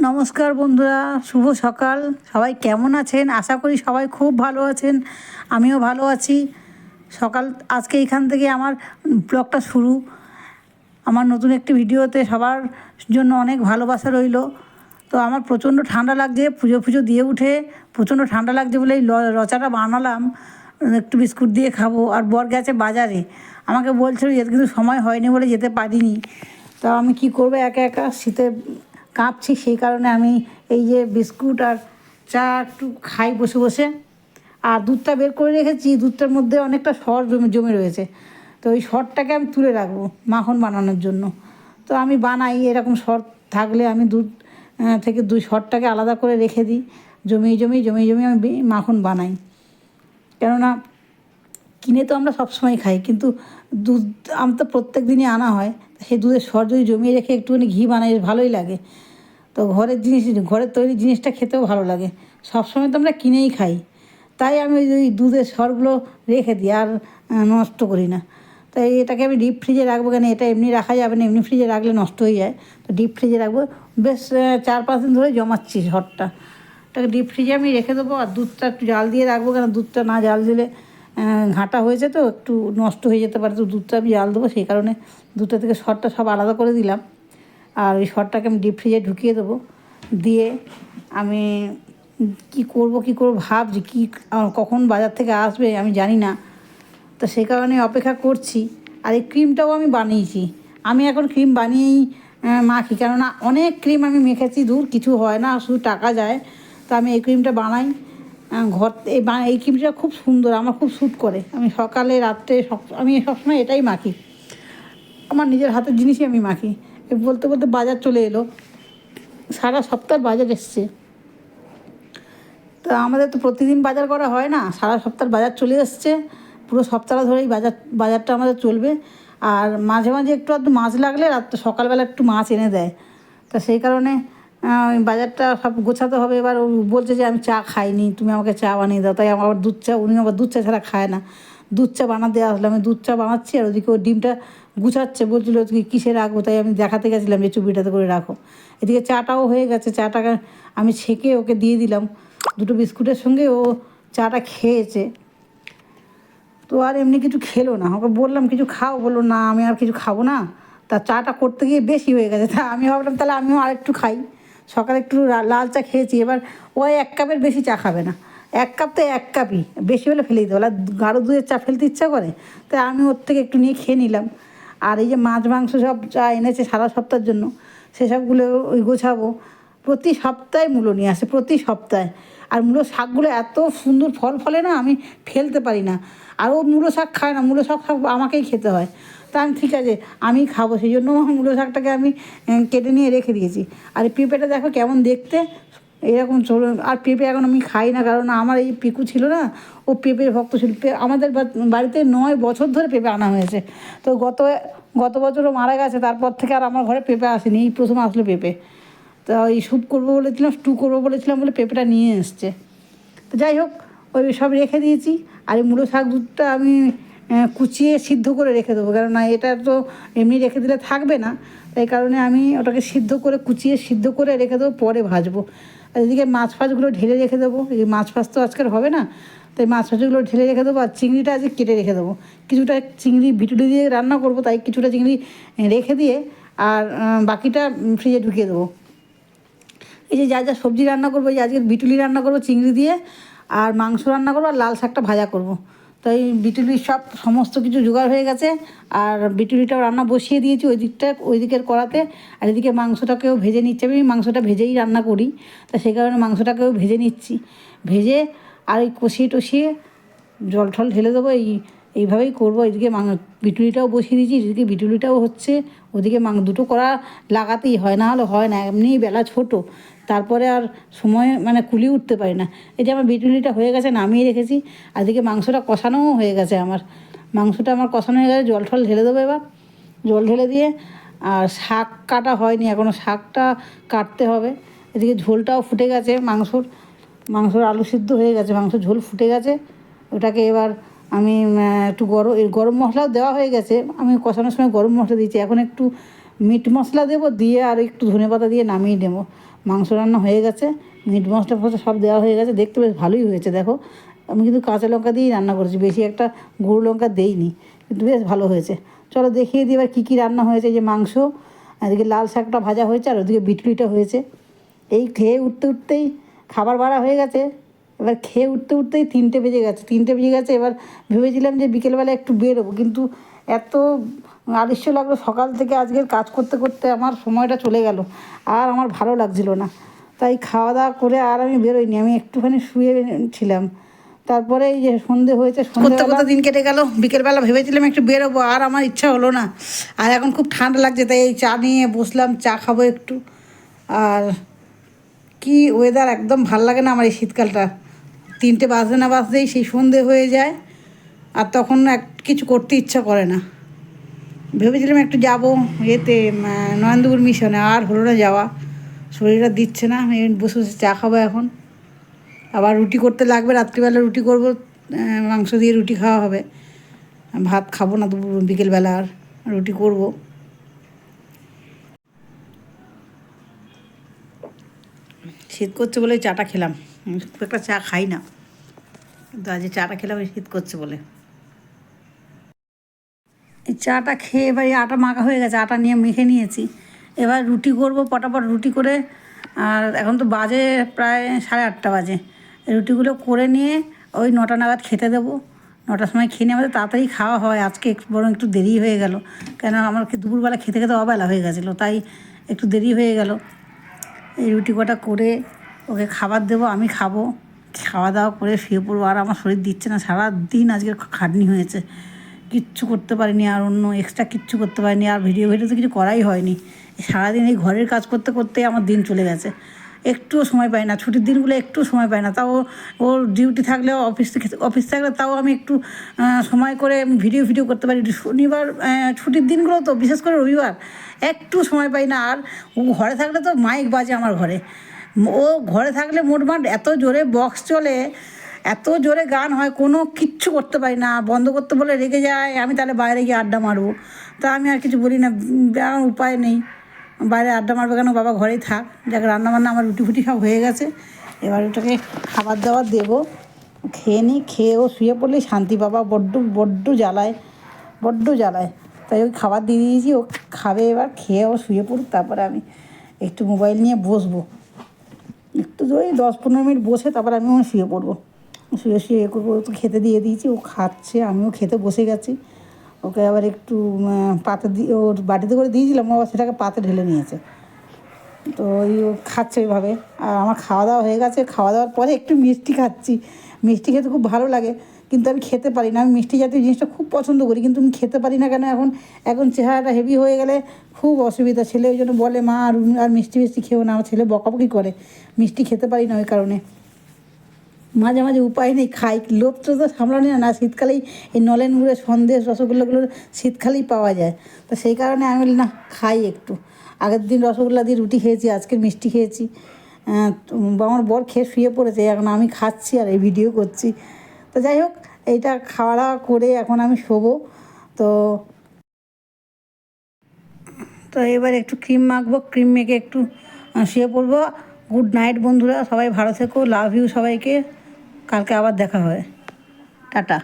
নমস্কার বন্ধুরা, শুভ সকাল। সবাই কেমন আছেন? আশা করি সবাই খুব ভালো আছেন। আমিও ভালো আছি। সকাল, আজকে এখান থেকে আমার ব্লগটা শুরু। আমার নতুন একটি ভিডিওতে সবার জন্য অনেক ভালোবাসা রইল। তো আমার প্রচণ্ড ঠান্ডা লাগছে, পুজো পুজো দিয়ে উঠে প্রচণ্ড ঠান্ডা লাগছে বলে এই রচাটা বানালাম। একটু বিস্কুট দিয়ে খাব। আর বর গেছে বাজারে। আমাকে বলছিল যেতে কিন্তু সময় হয়নি বলে যেতে পারিনি। তা আমি কি করব একা একা? শীতে কাঁপছি, সেই কারণে আমি এই যে বিস্কুট আর চা একটু খাই বসে বসে। আর দুধটা বের করে রেখেছি, দুধটার মধ্যে অনেকটা সর জমে জমে রয়েছে। তো ওই সরটাকে আমি তুলে রাখব মাখন বানানোর জন্য। তো আমি বানাই, এরকম সর থাকলে আমি দুধ থেকে দুই সরটাকে আলাদা করে রেখে দিই। জমিয়ে জমিয়ে জমিয়ে জমিয়ে আমি মাখন বানাই। কেননা কিনে তো আমরা সবসময় খাই, কিন্তু দুধ আম তো প্রত্যেক দিনই আনা হয়। সেই দুধের সর যদি জমিয়ে রেখে একটুখানি ঘি বানাই ভালোই লাগে। তো ঘরের জিনিস, ঘরের তৈরি জিনিসটা খেতেও ভালো লাগে। সবসময় তো আমরা কিনেই খাই। তাই আমি ওই দুধের সরগুলো রেখে দিই, আর নষ্ট করি না। তাই এটাকে আমি ডিপ ফ্রিজে রাখব কেন? এটা এমনি রাখা যাবে না। এমনি ফ্রিজে রাখলে নষ্ট হয়ে যায়। তো ডিপ ফ্রিজে রাখব। বেশ চার পাঁচ দিন ধরে জমাচ্ছি সরটা। ওটাকে ডিপ ফ্রিজে আমি রেখে দেবো। আর দুধটা একটু জাল দিয়ে রাখব কেন? দুধটা না জাল দিলে ঘাঁটা হয়েছে তো একটু নষ্ট হয়ে যেতে পারে, তো দুধটা আমি জাল দেবো, সেই কারণে দুধটা থেকে সরটা সব আলাদা করে দিলাম। আর ওই সরটাকে আমি ডিপ ফ্রিজে ঢুকিয়ে দেবো। দিয়ে আমি কি করব কি করব ভাবছি, কি কখন বাজার থেকে আসবে আমি জানি না। তো সেই কারণে অপেক্ষা করছি। আর এই ক্রিমটাও আমি বানিয়েছি। আমি এখন ক্রিম বানিয়েই মাখি, কেননা অনেক ক্রিম আমি মেখেছি, দূর কিছু হয় না, শুধু টাকা যায়। তো আমি এই ক্রিমটা বানাই। ঘর এই বা- এই ক্রিমটা খুব সুন্দর, আমার খুব শ্যুট করে। আমি সকালে, রাত্রে সব আমি সবসময় এটাই মাখি। আমার নিজের হাতের জিনিসই আমি মাখি। বলতে বলতে বাজার চলে এলো। সারা সপ্তাহ বাজার এসছে। তো আমাদের তো প্রতিদিন বাজার করা হয় না, সারা সপ্তাহ বাজার চলে এসছে। পুরো সপ্তাহ ধরেই বাজার বাজারটা আমাদের চলবে। আর মাঝে মাঝে একটু আধটু মাছ লাগলে রাত্রে সকালবেলা একটু মাছ এনে দেয়। তো সেই কারণে বাজারটা সব গোছাতে হবে। এবার ও বলছে যে, আমি চা খাইনি, তুমি আমাকে চা বানিয়ে দাও। তাই আমার আবার দুধ চা, উনি আবার দুধ চা ছাড়া খায় না। দুধ চা বানাতে আসলে, আমি দুধ চা বানাচ্ছি আর ওদিকে ও ডিমটা গুছাচ্ছে। বলছিল কিসে রাখব? তাই আমি দেখাতে গেছিলাম যে চুবিটাতে করে রাখো। এদিকে চাটাও হয়ে গেছে। চাটাকে আমি ছেঁকে ওকে দিয়ে দিলাম। দুটো বিস্কুটের সঙ্গে ও চাটা খেয়েছে। তো আর এমনি কিছু খেলো না। ওকে বললাম, কিছু খাও? বলল, না, আমি আর কিছু খাব না। তা চাটা করতে গিয়ে বেশি হয়ে গেছে। তা আমি ভাবলাম, তাহলে আমিও আর একটু খাই। সকালে একটু লাল চা খেয়েছি, এবার ও এক কাপের বেশি চা খাবে না। এক কাপ তো এক কাপই, বেশি হলে ফেলে দিতে বলে গাঢ় দুধের চা ফেলতে ইচ্ছা করে তাই আমি ওর থেকে একটু নিয়ে খেয়ে নিলাম। আর এই যে মাছ, মাংস সব চা এনেছে সারা সপ্তাহের জন্য, সেসবগুলো ওই গোছাবো। প্রতি সপ্তাহে মূলো নিয়ে আসে, প্রতি সপ্তাহে। আর মূলো শাকগুলো এত সুন্দর ফল ফলে না আমি ফেলতে পারি না। আর ও মূলো শাক খায় না, মূলো শাক আমাকেই খেতে হয়। তা ঠিক আছে, আমি খাব। সেই জন্য মূলো শাকটাকে আমি কেটে নিয়ে রেখে দিয়েছি। আর পেঁপেটা দেখো কেমন দেখতে, এরকম চলো। আর পেঁপে এখন আমি খাই না, কারণ আমার এই পিকু ছিল না, ও পেঁপের ভক্ত ছিল। আমাদের বাড়িতে নয় বছর ধরে পেঁপে আনা হয়েছে। তো গত গত বছরও মারা গেছে, তারপর থেকে আর আমার ঘরে পেঁপে আসেনি। এই প্রথম আসলো পেঁপে। তো এই স্যুপ করব বলেছিলাম, স্টু করব বলেছিলাম বলে পেঁপেটা নিয়ে এসছে। তো যাই হোক, ওই সব রেখে দিয়েছি। আর এই মূলো শাক দুধটা আমি কুচিয়ে সিদ্ধ করে রেখে দেবো। কেননা এটা তো এমনি রেখে দিলে থাকবে না। তাই কারণে আমি ওটাকে সিদ্ধ করে, কুচিয়ে সিদ্ধ করে রেখে দেবো, পরে ভাজবো। আর এদিকে মাছ ফাছগুলো ঢেলে রেখে দেবো। এই মাছ ফাছ তো আজকাল হবে না। তাই মাছ ফাছগুলো ঢেলে রেখে দেবো আর চিংড়িটা আজকে কেটে রেখে দেবো। কিছুটা চিংড়ি ভিটুলি দিয়ে রান্না করব, তাই কিছুটা চিংড়ি রেখে দিয়ে আর বাকিটা ফ্রিজে ঢুকিয়ে দেবো। এই যে যা যা সবজি রান্না করব, এই যে আজকে বিটুলি রান্না করব, চিংড়ি দিয়ে আর মাংস রান্না করব আর লাল শাকটা ভাজা করব। তাই বিটুলির সব সমস্ত কিছু জোগাড় হয়ে গেছে, আর বিটুলিটাও রান্না বসিয়ে দিয়েছি ওই দিকটা, ওই দিকের কড়াতে, আর এদিকে মাংসটাকেও ভেজে নিচ্ছি। আমি মাংসটা ভেজেই রান্না করি, তা সেই কারণে মাংসটাকেও ভেজে নিচ্ছি। ভেজে আর ওই কষিয়ে টষিয়ে জল ঢেলে দেবো, এই এইভাবেই করব, এদিকে মাং, বিটুলিটাও বসিয়ে দিয়েছি, এদিকে বিটুলিটাও হচ্ছে, ওদিকে মাং, দুটো করা লাগাতেই হয়, না হলে হয় না এমনিই বেলা ছোট, তারপরে আর সময় মানে কুলি উঠতে পারি না। এই যে আমার বিটুলিটা হয়ে গেছে, নামিয়ে রেখেছি, আর এদিকে মাংসটা কষানোও হয়ে গেছে আমার। মাংসটা আমার কষানো হয়ে গেছে, জল টল ঢেলে দেবো এবার। জল ঢেলে দিয়ে, আর শাক কাটা হয়নি এখনও শাকটা কাটতে হবে। এদিকে ঝোলটাও ফুটে গেছে মাংসর মাংসর আলু সিদ্ধ হয়ে গেছে মাংস ঝোল ফুটে গেছে। ওটাকে এবার আমি একটু গরম গরম মশলাও দেওয়া হয়ে গেছে। আমি কষানোর সময় গরম মশলা দিয়েছি। এখন একটু মিট মশলা দেবো দিয়ে আর একটু ধনে পাতা দিয়ে নামিয়ে নেব। মাংস রান্না হয়ে গেছে। মিট মশলা ফসলা সব দেওয়া হয়ে গেছে। দেখতে বেশ ভালোই হয়েছে, দেখো। আমি কিন্তু কাঁচা লঙ্কা দিয়েই রান্না করেছি। বেশি একটা গুঁড়ো লঙ্কা দেইনি। কিন্তু বেশ ভালো হয়েছে। চলো দেখিয়ে দিই এবার কী কী রান্না হয়েছে যে মাংস। এদিকে লাল শাকটা ভাজা হয়েছে আর ওদিকে বিটলুইটা হয়েছে। এই খেয়ে উঠতে উঠতেই খাবার বাড়া হয়ে গেছে। এবার খেয়ে উঠতে উঠতেই তিনটে বেজে গেছে। তিনটে বেজে গেছে, এবার ভেবেছিলাম যে বিকেলবেলা একটু বেরোবো, কিন্তু এত আলিস্য লাগল সকাল থেকে আজকের কাজ করতে করতে আমার সময়টা চলে গেল, আর আমার ভালো লাগছিল না। তাই খাওয়া দাওয়া করে আর আমি বেরোইনি, আমি একটুখানি শুয়ে ছিলাম। তারপরে এই যে সন্ধে হয়েছে করতে করতে দিন কেটে গেল? বিকেলবেলা ভেবেছিলাম একটু বেরোবো, আর আমার ইচ্ছা হলো না। আর এখন খুব ঠান্ডা লাগছে, তাই এই চা নিয়ে বসলাম, চা খাব একটু। আর কি ওয়েদার একদম ভালো লাগে না আমার এই শীতকালটা। তিনটে বাজতে না বাজতেই সেই সন্ধে হয়ে যায় আর তখন এক কিছু করতে ইচ্ছা করে না। ভেবেছিলাম একটু যাব এতে উম, নরেন্দ্রপুর মিশনে আর হলো না যাওয়া। শরীরটা দিচ্ছে না বসে বসে চা খাব এখন। আবার রুটি করতে লাগবে রাত্রিবেলা রুটি করব মাংস দিয়ে রুটি খাওয়া হবে। ভাত খাব না দুপুর বিকেলবেলা আর রুটি করব। শীত করছে বলে চাটা খেলাম। খুব একটা চা খাই না। কিন্তু আজ চাটা এই শীত করছে বলে। এই চাটা খেয়ে এবার এই আটা মাখা হয়ে গেছে, আটা নিয়ে মেখে নিয়েছি। এবার রুটি করব পটাপট রুটি করে। আর এখন তো বাজে প্রায় সাড়ে আটটা বাজে। রুটিগুলো করে নিয়ে ওই নটা নাগাদ খেতে দেবো। নটার সময় খেয়ে নিয়ে আমাদের তাড়াতাড়ি খাওয়া হয়। আজকে বরং একটু দেরি হয়ে গেল। কেন আমার দুপুরবেলা খেতে খেতে অবেলা হয়ে গেছিল, তাই একটু দেরি হয়ে গেল। এই রুটি কটা করে ওকে খাবার দেবো, আমি খাব। খাওয়া দাওয়া করে শুয়ে পড়ব। আর আমার শরীর দিচ্ছে না সারা দিন আজকে খাটনি হয়েছে। কিচ্ছু করতে পারিনি, আর অন্য এক্সট্রা কিচ্ছু করতে পারিনি। আর ভিডিও ভিডিও তো কিছু করাই হয়নি। সারাদিন এই ঘরের কাজ করতে করতে আমার দিন চলে গেছে। একটুও সময় পাই না, ছুটির দিনগুলো একটু সময় পাই না। তাও ওর ডিউটি থাকলেও অফিস থেকে অফিস থাকলে তাও আমি একটু সময় করে ভিডিও ভিডিও করতে পারি। শনিবার ছুটির দিনগুলো তো, বিশেষ করে রবিবার একটু সময় পাই না। আর ঘরে থাকলে তো মাইক বাজে আমার ঘরে। ও ঘরে থাকলে মোটমাট এত জোরে বক্স চলে, এত জোরে গান হয়, কোনো কিচ্ছু করতে পারি না, বন্ধ করতে বলে রেগে যায়, আমি তাহলে বাইরে গিয়ে আড্ডা মারবো। তা আমি আর কিছু বলি না আমার উপায় নেই। বাইরে আড্ডা মারবে কেন, বাবা ঘরেই থাক। যাক রান্না বান্না আমার রুটি ফুটি সব হয়ে গেছে। এবার ওটাকে খাবার দাবার দেবো। খেয়ে নিই খেয়ে ও শুয়ে পড়লেই শান্তি বাবা বড্ড বড্ড জ্বালায় বড্ড জ্বালায়। তাই ওই খাবার দিয়ে দিয়েছি, ও খাবে এবার, খেয়ে ও শুয়ে পড়ুক, তারপরে আমি একটু মোবাইল নিয়ে বসবো। একটু ওই দশ পনেরো মিনিট বসে তারপর আমি শুয়ে পড়ব। শুয়ে শুয়ে করব তো খেতে দিয়ে দিয়েছি, ও খাচ্ছে, আমিও খেতে বসে গেছি। ওকে আবার একটু পাতে দিয়ে ওর বাটিতে করে দিয়েছিলাম, ও আবার সেটাকে পাতে ঢেলে নিয়েছে। তো ওই খাচ্ছে ওইভাবে। আর আমার খাওয়া দাওয়া হয়ে গেছে, খাওয়া দাওয়ার পরে একটু মিষ্টি খাচ্ছি। মিষ্টি খেতে খুব ভালো লাগে। কিন্তু আমি খেতে পারি না। আমি মিষ্টি জাতীয় জিনিসটা খুব পছন্দ করি, কিন্তু আমি খেতে পারি না কেন? এখন এখন চেহারাটা হেভি হয়ে গেলে খুব অসুবিধা। ছেলে ওই জন্য বলে, মা, আর আর মিষ্টি মিষ্টি খেও না। আমার ছেলে বকাবকি করে। মিষ্টি খেতে পারি না ওই কারণে। মাঝে মাঝে উপায় নেই, খাই। লোভ তো তো সামলানো না। শীতকালেই এই নলেন গুঁড়ে সন্দেশ রসগোল্লাগুলো শীতকালেই পাওয়া যায়। তো সেই কারণে আমি বলি, না, খাই একটু। আগের দিন রসগোল্লা দিয়ে রুটি খেয়েছি আজকে মিষ্টি খেয়েছি। আমার বর খেয়ে শুয়ে পড়েছে। এখন আমি খাচ্ছি আর এই ভিডিও করছি। তো যাই হোক, এইটা খাওয়া দাওয়া করে এখন আমি শোবো। তো তো এবার একটু ক্রিম মাখবো ক্রিম মেখে একটু শুয়ে পড়ব। গুড নাইট বন্ধুরা, সবাই ভালো থেকো লাভ ইউ সবাইকে। কালকে আবার দেখা হয়। টাটা।